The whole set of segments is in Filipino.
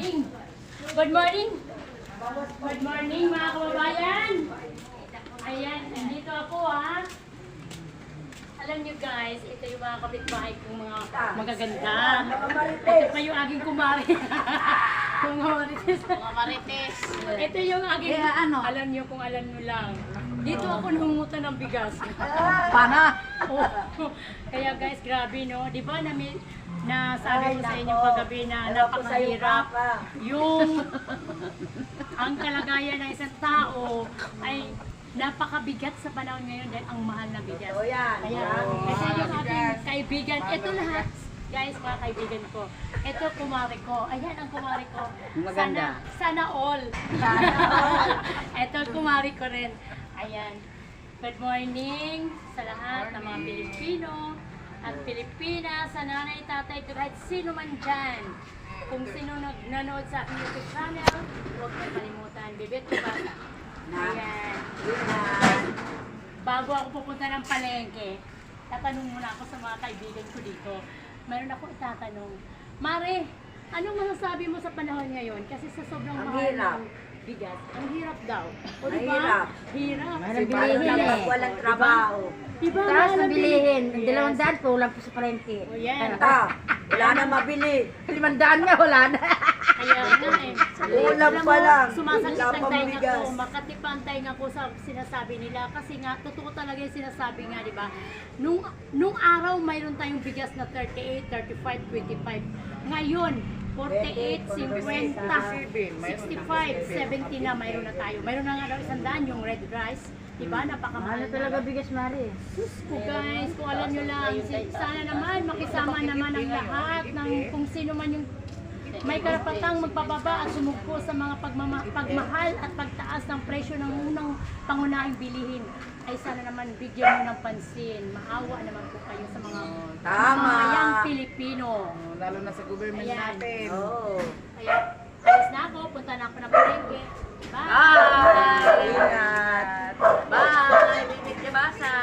morning. Good morning. Good morning mga kababayan. Ayan, nandito ako ha. Alam niyo guys, ito yung mga kapitbahay kong mga magaganda. Ito pa yung aking kumari. Mga marites. Mga marites. Ito yung aking, Kaya ano? alam niyo kung alam niyo lang. Dito ako nangungutan ng bigas. Pana? Oo. Kaya guys, grabe no. Di ba na, na sabi ko sa inyo kagabi na napakahirap yung ang kalagayan ng isang tao ay napakabigat sa panahon ngayon dahil ang mahal na bigas. O yan. Kaya, ito yung aking kaibigan. Ito lahat, guys, mga kaibigan ko. Ito, kumari ko. Ayan ang kumari ko. Maganda. Sana, sana all. ito, kumari ko rin. Ayan. Good morning sa lahat ng mga Pilipino at Pilipinas, sa nanay, tatay, kahit sino man dyan. Kung sino nanood sa aking YouTube channel, huwag niyo kalimutan. Bibit ko bata. Ayan. Bago ako pupunta ng palengke, tatanong muna ako sa mga kaibigan ko dito. Mayroon ako itatanong. Mare, anong masasabi mo sa panahon ngayon? Kasi sa sobrang Ang mahal ng bigas, ang hirap daw. O Ang diba? hirap. Hirap. Mahal Si Bilihin Paano eh. lang walang trabaho. Diba? Taas ang bilihin. Yes. Dalawang daan po po sa parente. O yan. Ta, wala na mabili. Limandaan nga, wala na. Kaya nga eh. Ulam Alam pa lang. Sumasakit Wala ang pang tainga ko. Ang tainga ko sa sinasabi nila. Kasi nga, totoo talaga yung sinasabi nga, di ba? Nung, nung araw, mayroon tayong bigas na 38, 35, 25. Ngayon, 48, 50, 65, 70 na mayroon na tayo. Mayroon na nga daw isang daan yung red rice. Di ba? Mahal Napakamahal na talaga bigas, Mari. Sus ko guys, kung alam nyo lang, sana naman makisama naman ang lahat ng kung sino man yung may karapatang magpababa at sumugpo sa mga pagmama, pagmahal at pagtaas ng presyo ng unang pangunahing bilihin ay sana naman bigyan mo ng pansin. Maawa naman po kayo sa mga Tama. mamayang Pilipino. Lalo na sa government Ayan. natin. Oo. Kaya alis na ako, punta na ako ng palengke. Bye! Ingat. Bye! Bibit Kabasa!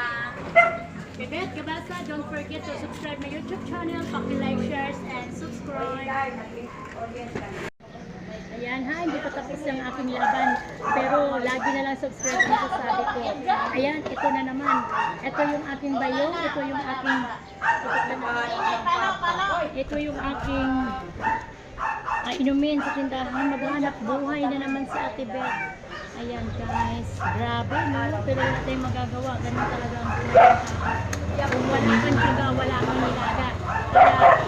Bebet Gabasa, don't forget to subscribe my YouTube channel, paki-like, shares, and subscribe. Ayan ha, hindi pa tapos ang aking laban. Lagi na lang subscribe ang sasabi ko. Ayan, ito na naman. Ito yung aking bayong, ito yung aking... Ito yung aking ah, inumin sa tindahan. Maghanap buhay na naman sa Ate Beth. Ayan guys, grabe no? Pero wala tayong magagawa. Ganun talaga ang buhay. Kung wala kang tiyaga, wala kang nilaga. Kaya,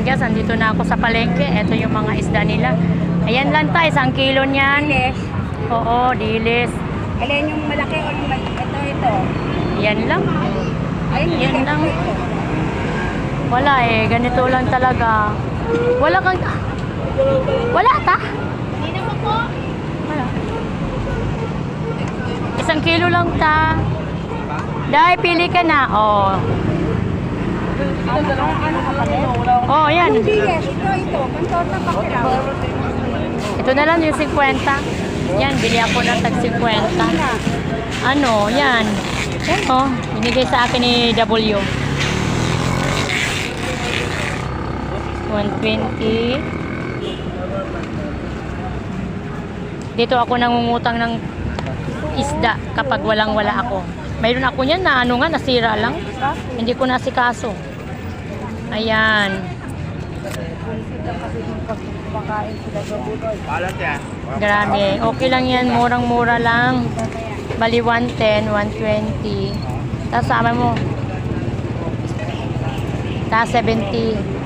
Ayan guys, andito na ako sa palengke. Ito yung mga isda nila. Ayan lang tayo, isang kilo niyan. Dilis. Oo, dilis. Alin yung malaki o yung malaki? Ito, ito. Yan lang. Ayun, Yan lang. Wala eh, ganito lang talaga. Wala kang... Wala ta? Hindi naman po. Wala. Isang kilo lang ta. Dahil pili ka na. Oh. Oh, yan. Ito, ito. Pantorta pa kira. Ito na lang yung 50. Yan, bili ako ng tag 50. Ano, yan. Oh, binigay sa akin ni W. 120. Dito ako nangungutang ng isda kapag walang wala ako. Mayroon ako niyan na ano nga, nasira lang. Hindi ko nasikaso. Ayan. Grabe. Okay lang yan. Murang-mura lang. Bali 110, 120. Tapos sama mo. Tapos 70.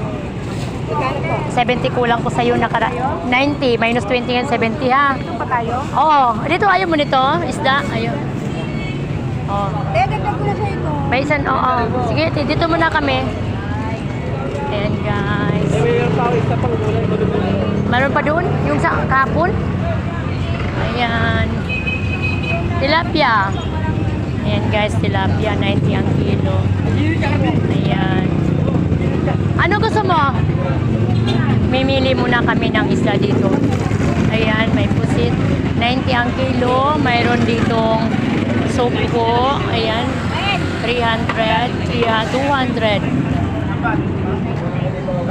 Magkano po? 70 kulang ko sa'yo nakara... 90 minus 20 yan, 70 ha. Ito pa tayo? Oo. Dito ayaw mo nito? Isda? Ayaw. Oo. Eh, dagdag ko na sa ito. May isan, oo. Sige, dito muna kami. Guys. Meron pa doon? Yung sa kapon? Ayan. Tilapia. Ayan guys, tilapia. 90 ang kilo. Ayan. Ano gusto mo? Mimili muna kami ng isda dito. Ayan, may pusit. 90 ang kilo. Mayroon ditong soko. Ayan. 300. 200.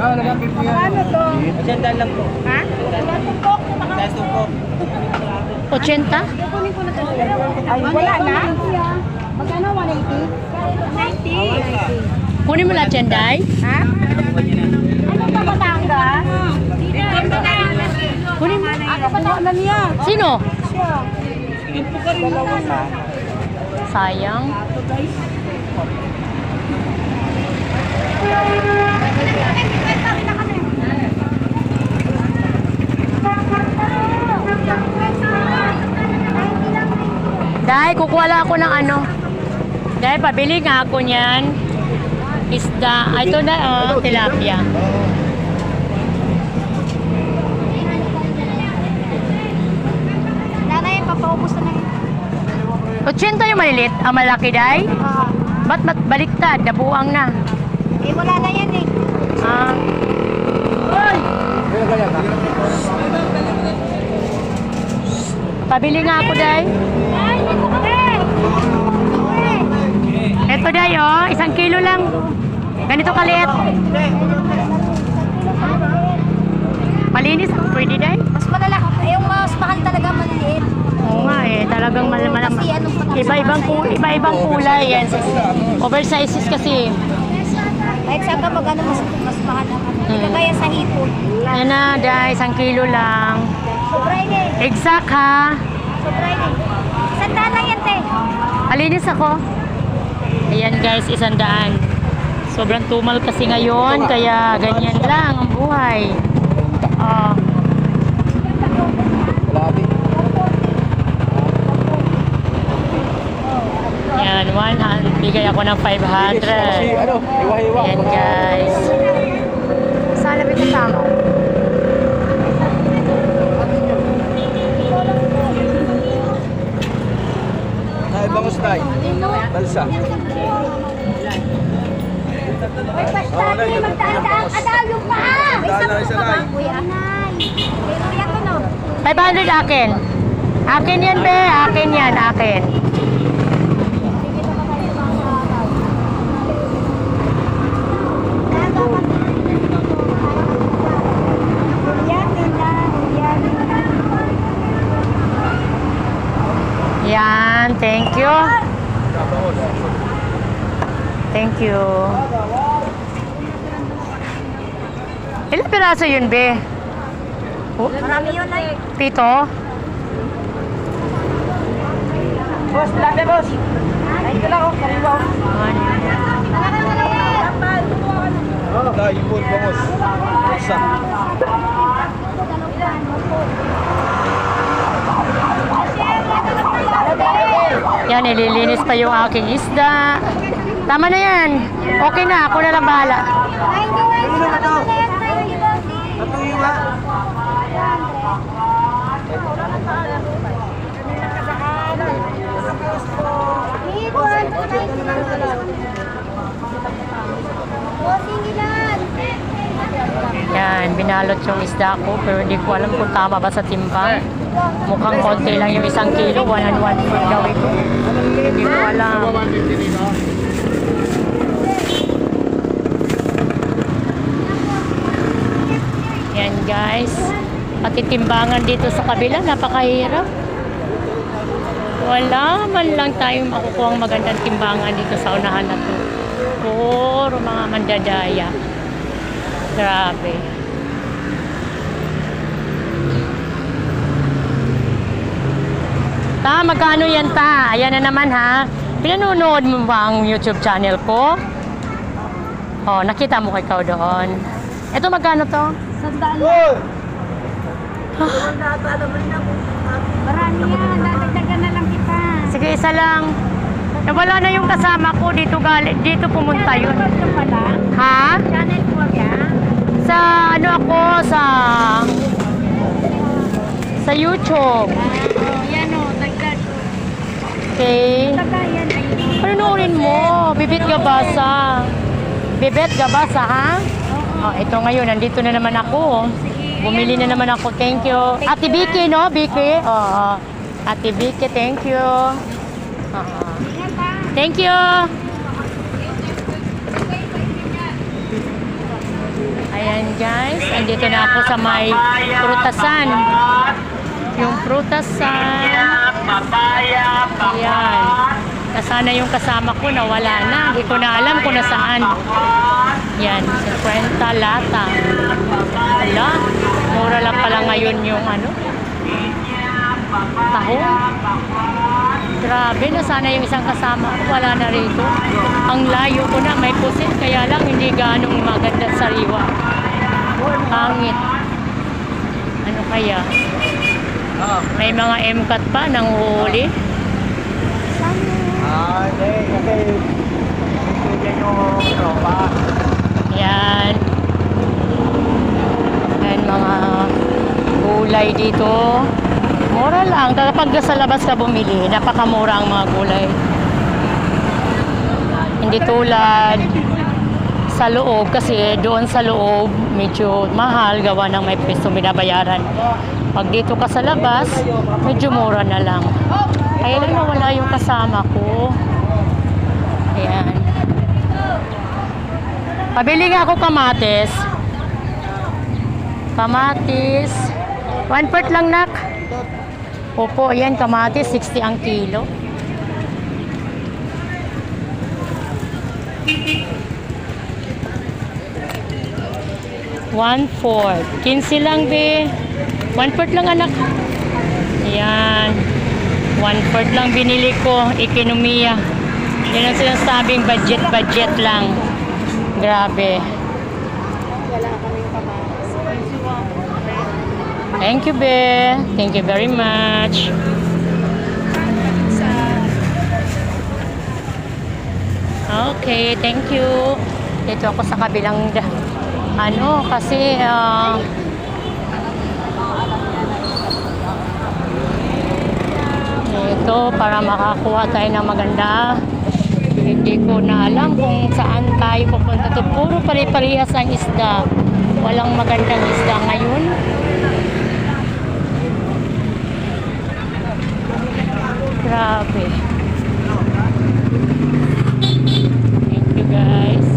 Ano to? Asyandaan lang po. Ha? Dahil po. 80? Kunin ko na to. Ay, wala na? Magkano? 180? 90. Kunin mo lahat yan, Day. Ha? Ano pa Batangas? Kunin mo. Ano ba na niya? Sino? Siya. Dalawa na. Sayang. Dahil kukuha lang ako ng ano. Dahil pabili nga ako niyan. Isda. Ay, ito na, oh, tilapia. Nanay, papaubos na lang. 80 yung malilit. Ang malaki, Day. Ah, Ba't ba't baliktad? Nabuang na. eh, wala na yan eh. Ah. Pabili nga ako, Day. Ito, Day, oh. Isang kilo lang. Ganito kaliit. Malinis. Pwede, Day. Mas malalaki. Eh, yung mas mahal talaga maliliit. Oo nga eh, talagang mal mal Kasi anong pag- iba-ibang iba-ibang kulay yan. Oversizes kasi. Kahit saan ka mag ano, mas, mas mahal ang ano. Hmm. Ika kaya sa hipon. Yan na, Day, isang kilo lang. Sobra yun eh. Exact ha. Sobra yun eh. Sandaan lang yan. Alinis ako. Ayan guys, isang daan. Sobrang tumal kasi ngayon, kaya ganyan lang ang buhay. Oh. Yan, 100. Bigay ako ng 500. Ano? Iwa-iwa. Ayan guys. Sana binatama. Ay, bangus tayo. Balsa. Ay, basta di magdaan-daan ka daw yung paa. May sabon isa ka ba, lang. kuya? May kuya ko, no? 500 akin. Akin yan, be. Akin yan, akin. Yan, Linda. Yan. Yan, thank you. Thank you. Ilang piraso yun, be? Oh, Marami yun, ay. pito? Boss, labi boss. Ay, ito lang oh. Kariwa oh. One. Tayo, ipon, bangus. Balsa. Yan, nililinis pa yung aking isda. Tama na yan. Okay na, ako na lang bahala. Yan, binalot yung isda ko pero hindi ko alam kung tama ba sa timbang. Mukhang konti lang yung isang kilo, one and one food gawin ko. Hindi ko alam. Yan guys. Pati timbangan dito sa kabila, napakahirap. Wala man lang tayong makukuha magandang timbangan dito sa unahan na to. Puro mga mandadaya. Grabe. Ta, magkano yan ta? Ayan na naman ha. Pinanonood mo ba ang YouTube channel ko? Oh, nakita mo kay ikaw doon. Ito magkano to? Sandaan Hoy! Marami yan. Dadagdagan na lang kita. Sige, isa lang. Nawala na yung kasama ko dito gali, dito pumunta yun. Channel 4 ka pala? Ha? Channel 4 yan? Sa ano ako sa sa YouTube. Dagdag. Okay. Panoorin mo, Bibit Gabasa. Bibit Gabasa, ha? Oh, ito ngayon, nandito na naman ako. Bumili na naman ako. Thank you. Ate Vicky, no? Vicky? Oo. Ate Vicky, thank you. Oo. Ha. Thank you. Ayan guys, andito na ako sa may prutasan. Yung prutasan. Ayan. Nasana yung kasama ko na wala na. Hindi ko na alam kung nasaan. Yan, 50 lata. Wala. Mura lang pala ngayon yung ano. Taho. Grabe, nasana yung isang kasama ko. Wala na rito. Ang layo ko na, may pusit. Kaya lang hindi ganong maganda sariwa. Pangit. Ano kaya? May mga MCAT pa nang huli. Ah, hindi. Kasi yan. Yan. Mga gulay dito. Mura lang. Kapag sa labas ka bumili, napakamura ang mga gulay. Hindi tulad sa loob kasi doon sa loob medyo mahal gawa ng may pwesto binabayaran. Pag dito ka sa labas, medyo mura na lang. Kaya lang nawala yung kasama ko. Ayan. Pabili nga ako kamatis. Kamatis. One part lang, nak. Opo, ayan, kamatis. 60 ang kilo. One fourth. 15 lang, be. One fourth lang, anak. Ayan. One fourth lang binili ko. Ekonomiya. Yan ang sinasabing budget-budget lang. Grabe. Thank you, Be. Thank you very much. Okay, thank you. Dito ako sa kabilang ano kasi ah, ito para makakuha tayo ng maganda. Hindi ko na alam kung saan tayo pupunta. To puro pare-parehas ang isda. Walang magandang isda ngayon. Grabe. Thank you guys.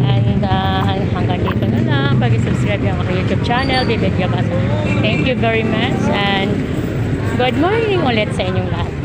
And uh, hanggang dito na lang. Pag-subscribe yung aking youtube channel David Gabas thank you very much. And good morning ulit sa inyong lahat